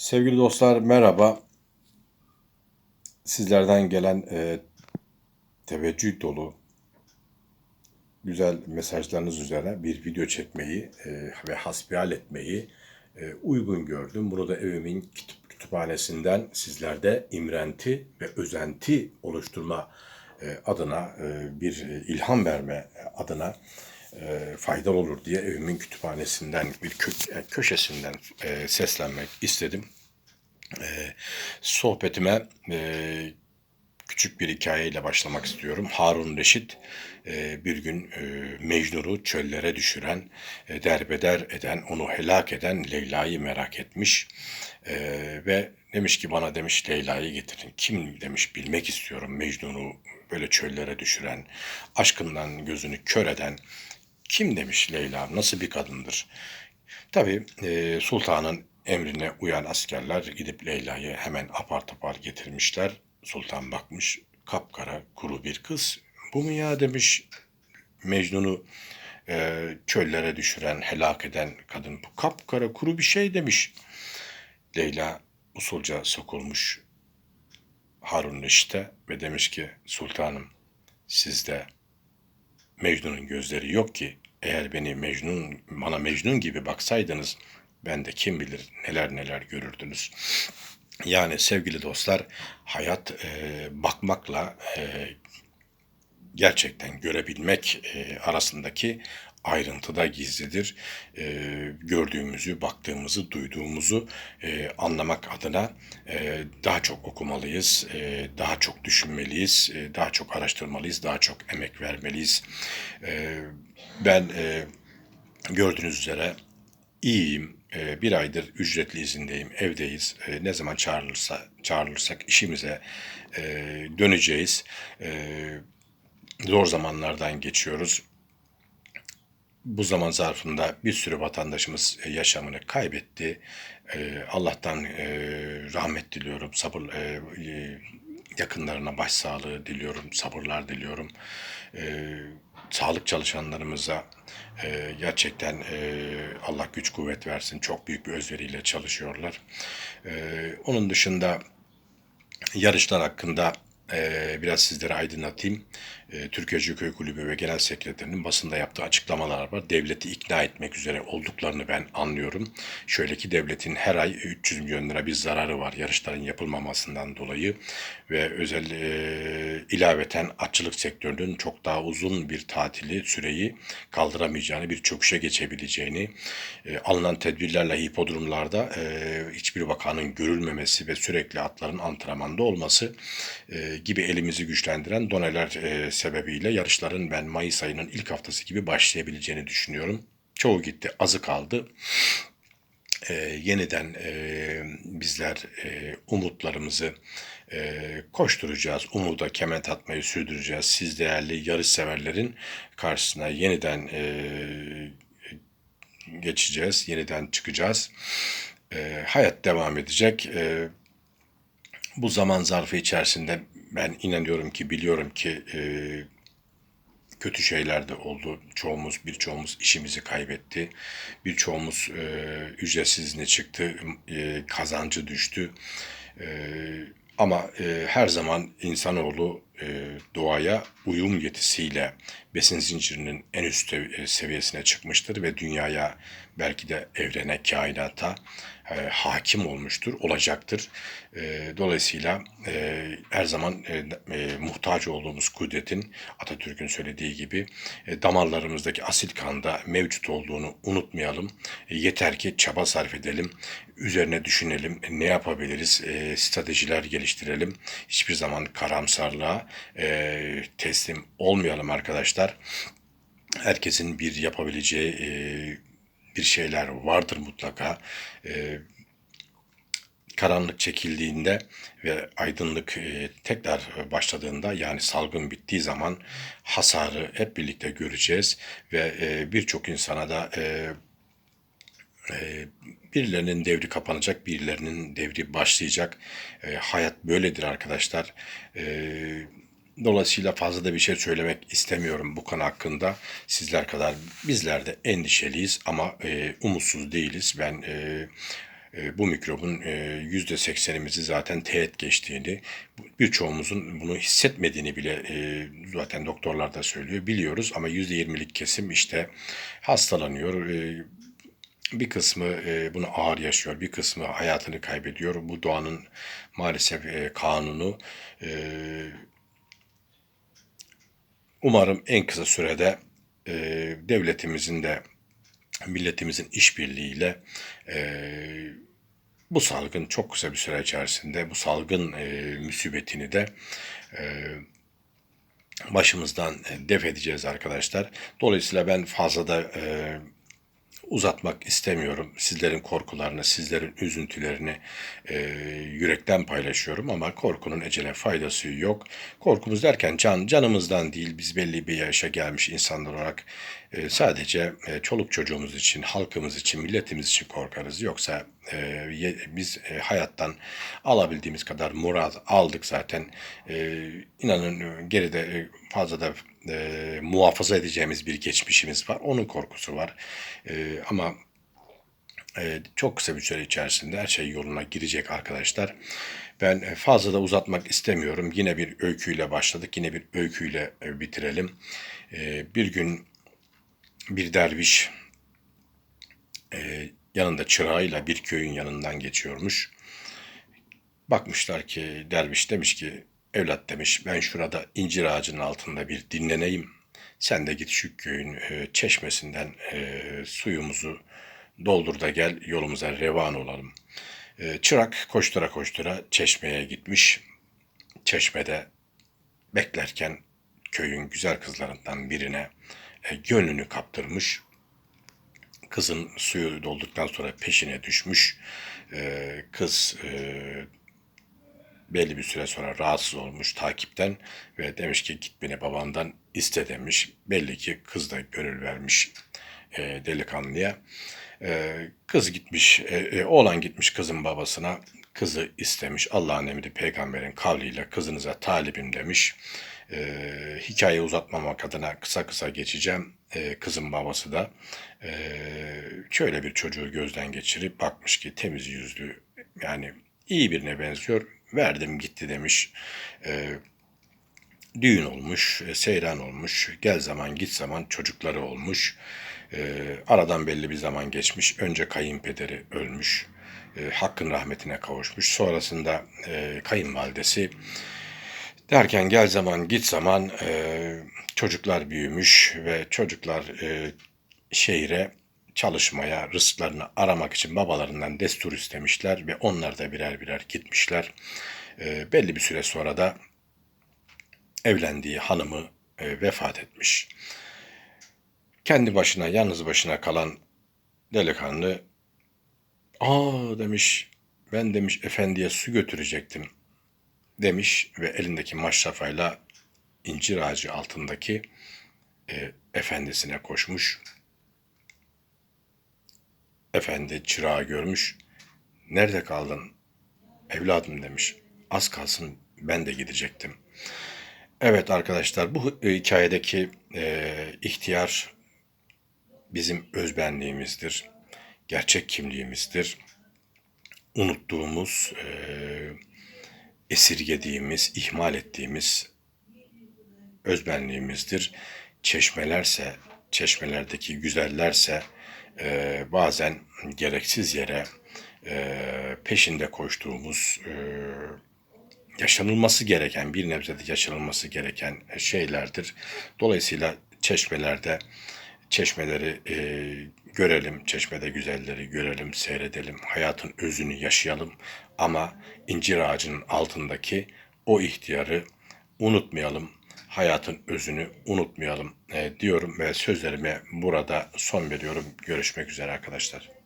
Sevgili dostlar merhaba. Sizlerden gelen e, teveccüh dolu güzel mesajlarınız üzerine bir video çekmeyi e, ve hasbihal etmeyi e, uygun gördüm. Bunu da evimin kütüp- kütüphanesinden sizlerde imrenti ve özenti oluşturma e, adına e, bir e, ilham verme adına e, faydalı olur diye evimin kütüphanesinden bir kö- e, köşesinden e, seslenmek istedim sohbetime e, küçük bir hikayeyle başlamak istiyorum. Harun Reşit e, bir gün e, Mecnun'u çöllere düşüren, e, derbeder eden, onu helak eden Leyla'yı merak etmiş. E, ve demiş ki bana demiş Leyla'yı getirin. Kim demiş bilmek istiyorum Mecnun'u böyle çöllere düşüren, aşkından gözünü kör eden, kim demiş Leyla, nasıl bir kadındır? Tabii e, sultanın emrine uyan askerler gidip Leyla'yı hemen apar topar getirmişler. Sultan bakmış, kapkara kuru bir kız. Bu mu ya demiş Mecnun'u e, çöllere düşüren, helak eden kadın. Bu kapkara kuru bir şey demiş. Leyla usulca sokulmuş Harun Reşit'e ve demiş ki sultanım sizde Mecnun'un gözleri yok ki eğer beni Mecnun bana Mecnun gibi baksaydınız ben de kim bilir neler neler görürdünüz. Yani sevgili dostlar hayat e, bakmakla e, gerçekten görebilmek e, arasındaki ayrıntıda gizlidir. E, gördüğümüzü, baktığımızı, duyduğumuzu e, anlamak adına e, daha çok okumalıyız, e, daha çok düşünmeliyiz, e, daha çok araştırmalıyız, daha çok emek vermeliyiz. E, ben e, gördüğünüz üzere iyiyim. E, bir aydır ücretli izindeyim, evdeyiz. E, ne zaman çağrılırsa çağrılırsak işimize e, döneceğiz. Zor zamanlardan geçiyoruz. Bu zaman zarfında bir sürü vatandaşımız e, yaşamını kaybetti. E, Allah'tan e, rahmet diliyorum, sabır yakınlarına başsağlığı diliyorum, sabırlar diliyorum. Sağlık çalışanlarımıza gerçekten Allah güç kuvvet versin. Çok büyük bir özveriyle çalışıyorlar. Onun dışında yarışlar hakkında e, biraz sizlere aydınlatayım. E, Türkiye Judo Kulübü ve Genel Sekreterinin basında yaptığı açıklamalar var. Devleti ikna etmek üzere olduklarını ben anlıyorum. Şöyle ki devletin her ay 300 milyon lira bir zararı var yarışların yapılmamasından dolayı ve özel e, ilaveten açılık sektörünün çok daha uzun bir tatili süreyi kaldıramayacağını, bir çöküşe geçebileceğini, e, alınan tedbirlerle hipodromlarda e, hiçbir vakanın görülmemesi ve sürekli atların antrenmanda olması e, gibi elimizi güçlendiren doneler e, sebebiyle yarışların ben Mayıs ayının ilk haftası gibi başlayabileceğini düşünüyorum. Çoğu gitti, azı kaldı. E, yeniden e, bizler e, umutlarımızı e, koşturacağız. Umuda kement atmayı sürdüreceğiz. Siz değerli yarış severlerin karşısına yeniden e, geçeceğiz. Yeniden çıkacağız. E, hayat devam edecek. E, bu zaman zarfı içerisinde ben inanıyorum ki, biliyorum ki e, kötü şeyler de oldu. Çoğumuz, birçoğumuz işimizi kaybetti. Birçoğumuz e, ücretsiz izne çıktı, e, kazancı düştü. E, ama e, her zaman insanoğlu e, doğaya uyum yetisiyle besin zincirinin en üst sev- seviyesine çıkmıştır ve dünyaya belki de evrene, kainata e, hakim olmuştur, olacaktır. E, dolayısıyla e, her zaman e, e, muhtaç olduğumuz kudretin Atatürk'ün söylediği gibi e, damarlarımızdaki asit kanda mevcut olduğunu unutmayalım. E, yeter ki çaba sarf edelim, üzerine düşünelim, ne yapabiliriz, e, stratejiler geliştirelim. Hiçbir zaman karamsarlığa e, teslim olmayalım arkadaşlar. Herkesin bir yapabileceği e, bir şeyler vardır mutlaka. E, karanlık çekildiğinde ve aydınlık e, tekrar başladığında yani salgın bittiği zaman hasarı hep birlikte göreceğiz ve e, birçok insana da e, e, birilerinin devri kapanacak, birilerinin devri başlayacak. E, hayat böyledir arkadaşlar. E, dolayısıyla fazla da bir şey söylemek istemiyorum bu konu hakkında. Sizler kadar bizler de endişeliyiz ama e, umutsuz değiliz. Ben e, e, bu mikrobun e, yüzde seksenimizi zaten teğet geçtiğini, birçoğumuzun bunu hissetmediğini bile e, zaten doktorlar da söylüyor, biliyoruz ama yüzde yirmilik kesim işte hastalanıyor, e, bir kısmı e, bunu ağır yaşıyor, bir kısmı hayatını kaybediyor. Bu doğanın maalesef e, kanunu. E, umarım en kısa sürede e, devletimizin de milletimizin işbirliğiyle e, bu salgın çok kısa bir süre içerisinde bu salgın e, musibetini de e, başımızdan e, def edeceğiz arkadaşlar. Dolayısıyla ben fazla da e, uzatmak istemiyorum. Sizlerin korkularını, sizlerin üzüntülerini e, yürekten paylaşıyorum ama korkunun ecele faydası yok. Korkumuz derken can canımızdan değil biz belli bir yaşa gelmiş insanlar olarak e, sadece e, çoluk çocuğumuz için, halkımız için, milletimiz için korkarız. Yoksa e, biz e, hayattan alabildiğimiz kadar murad aldık zaten. E, inanın geride fazla da muhafaza edeceğimiz bir geçmişimiz var. Onun korkusu var. Ama çok kısa bir süre içerisinde her şey yoluna girecek arkadaşlar. Ben fazla da uzatmak istemiyorum. Yine bir öyküyle başladık. Yine bir öyküyle bitirelim. Bir gün bir derviş e, yanında çırağıyla bir köyün yanından geçiyormuş. Bakmışlar ki derviş demiş ki evlat demiş ben şurada incir ağacının altında bir dinleneyim. Sen de git şu köyün e, çeşmesinden e, suyumuzu doldur da gel yolumuza revan olalım. E, çırak koştura koştura çeşmeye gitmiş. Çeşmede beklerken köyün güzel kızlarından birine e, gönlünü kaptırmış. Kızın suyu dolduktan sonra peşine düşmüş. E, kız e, belli bir süre sonra rahatsız olmuş takipten ve demiş ki git beni babamdan iste demiş. Belli ki kız da gönül vermiş delikanlıya. Kız gitmiş, e, oğlan gitmiş kızın babasına. Kızı istemiş. Allah'ın emri peygamberin kavliyle kızınıza talibim demiş. E, hikayeyi uzatmamak adına kısa kısa geçeceğim. E, kızın babası da e, şöyle bir çocuğu gözden geçirip bakmış ki temiz yüzlü yani iyi birine benziyor. Verdim gitti demiş. E, düğün olmuş, e, seyran olmuş, gel zaman git zaman çocukları olmuş. E, aradan belli bir zaman geçmiş. Önce kayınpederi ölmüş. E, hakkın rahmetine kavuşmuş. Sonrasında e, kayınvalidesi derken gel zaman git zaman e, çocuklar büyümüş ve çocuklar e, şehire çalışmaya, rızıklarını aramak için babalarından destur istemişler ve onlar da birer birer gitmişler. E, belli bir süre sonra da evlendiği hanımı e, vefat etmiş. Kendi başına, yalnız başına kalan delikanlı, ''Aa'' demiş, ''Ben'' demiş, ''efendiye su götürecektim.'' Demiş ve elindeki maşrafayla incir ağacı altındaki e, efendisine koşmuş. Efendi çırağı görmüş. ''Nerede kaldın evladım?'' demiş. ''Az kalsın ben de gidecektim.'' Evet arkadaşlar bu e, hikayedeki e, ihtiyar bizim özbenliğimizdir, gerçek kimliğimizdir. Unuttuğumuz, e, esirgediğimiz, ihmal ettiğimiz özbenliğimizdir. Çeşmelerse, çeşmelerdeki güzellerse e, bazen gereksiz yere e, peşinde koştuğumuz e, yaşanılması gereken, bir nebzede yaşanılması gereken şeylerdir. Dolayısıyla çeşmelerde çeşmeleri e, görelim, çeşmede güzelleri görelim, seyredelim, hayatın özünü yaşayalım ama incir ağacının altındaki o ihtiyarı unutmayalım, hayatın özünü unutmayalım e, diyorum ve sözlerime burada son veriyorum. Görüşmek üzere arkadaşlar.